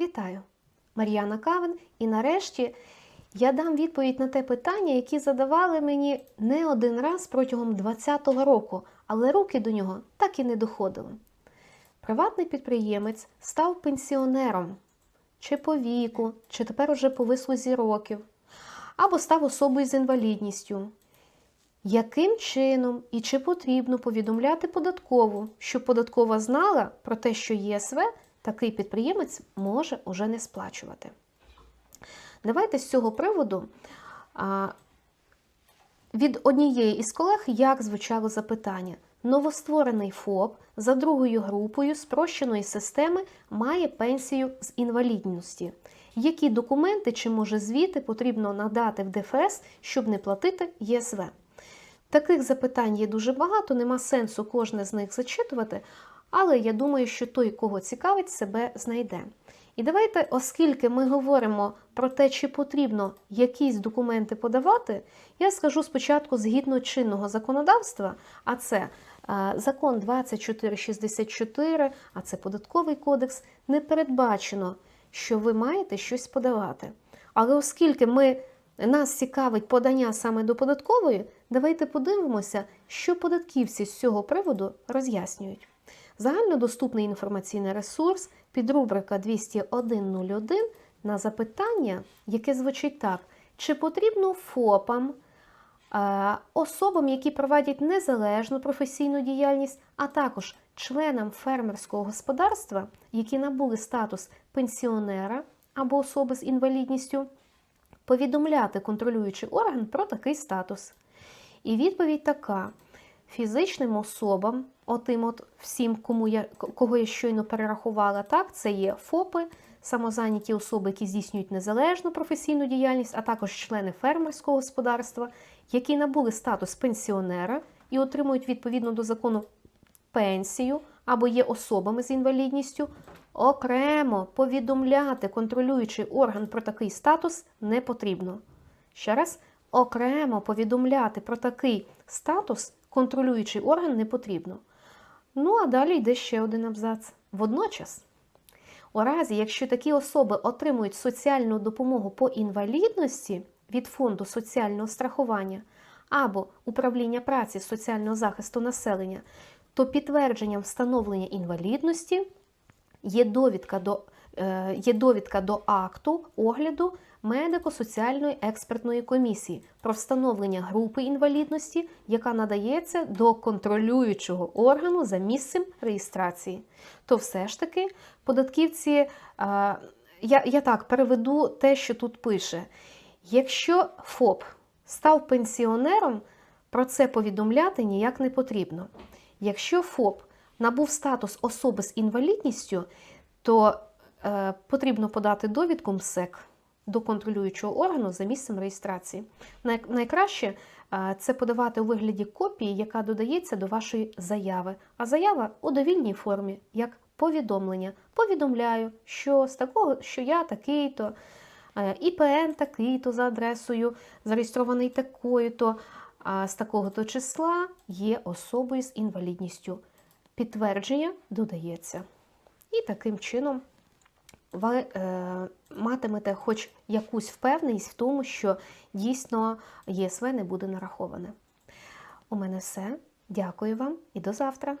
Вітаю! Мар'яна Кавин, і нарешті я дам відповідь на те питання, які задавали мені не один раз протягом 2020 року, але руки до нього так і не доходили. Приватний підприємець став пенсіонером чи по віку, чи тепер уже по вислузі років, або став особою з інвалідністю. Яким чином і чи потрібно повідомляти податкову, щоб податкова знала про те, що ЄСВ такий підприємець може уже не сплачувати? Давайте з цього приводу від однієї із колег як звучало запитання. Новостворений ФОП за другою групою спрощеної системи має пенсію з інвалідності. Які документи чи може звіти потрібно надати в ДФС, щоб не платити ЄСВ? Таких запитань є дуже багато, нема сенсу кожне з них зачитувати, але я думаю, що той, кого цікавить, себе знайде. І давайте, оскільки ми говоримо про те, чи потрібно якісь документи подавати, я скажу спочатку згідно чинного законодавства, а це е, закон 2464, а це податковий кодекс, не передбачено, що ви маєте щось подавати. Але оскільки ми, нас цікавить подання саме до податкової, давайте подивимося, що податківці з цього приводу роз'яснюють. Загальнодоступний інформаційний ресурс, підрубрика 201.01 на запитання, яке звучить так: чи потрібно ФОПам, е, особам, які проводять незалежну професійну діяльність, а також членам фермерського господарства, які набули статус пенсіонера або особи з інвалідністю, повідомляти контролюючий орган про такий статус. І відповідь така: фізичним особам, отим от всім, кому я, кого я щойно перерахувала, так, це є ФОПи, самозайняті особи, які здійснюють незалежну професійну діяльність, а також члени фермерського господарства, які набули статус пенсіонера і отримують відповідно до закону пенсію або є особами з інвалідністю, окремо повідомляти контролюючий орган про такий статус не потрібно. Ще раз, окремо повідомляти про такий статус контролюючий орган не потрібно. Ну, а далі йде ще один абзац. Водночас, у разі, якщо такі особи отримують соціальну допомогу по інвалідності від Фонду соціального страхування або управління праці соціального захисту населення, то підтвердженням встановлення інвалідності є довідка до, е, є довідка до акту огляду медико-соціальної експертної комісії про встановлення групи інвалідності, яка надається до контролюючого органу за місцем реєстрації. То все ж таки податківці, е, я, я так переведу те, що тут пише: якщо ФОП став пенсіонером, про це повідомляти ніяк не потрібно. Якщо ФОП набув статус особи з інвалідністю, то е, потрібно подати довідку МСЕК до контролюючого органу за місцем реєстрації. Найкраще це подавати у вигляді копії, яка додається до вашої заяви. А заява у довільній формі, як повідомлення. Повідомляю, що з такого, що я такий-то, е, ІПН такий-то за адресою, зареєстрований такою-то, а з такого-то числа є особою з інвалідністю. Підтвердження додається. І таким чином ви е, матимете хоч якусь впевненість в тому, що дійсно ЄСВ не буде нараховане. У мене все. Дякую вам і до завтра.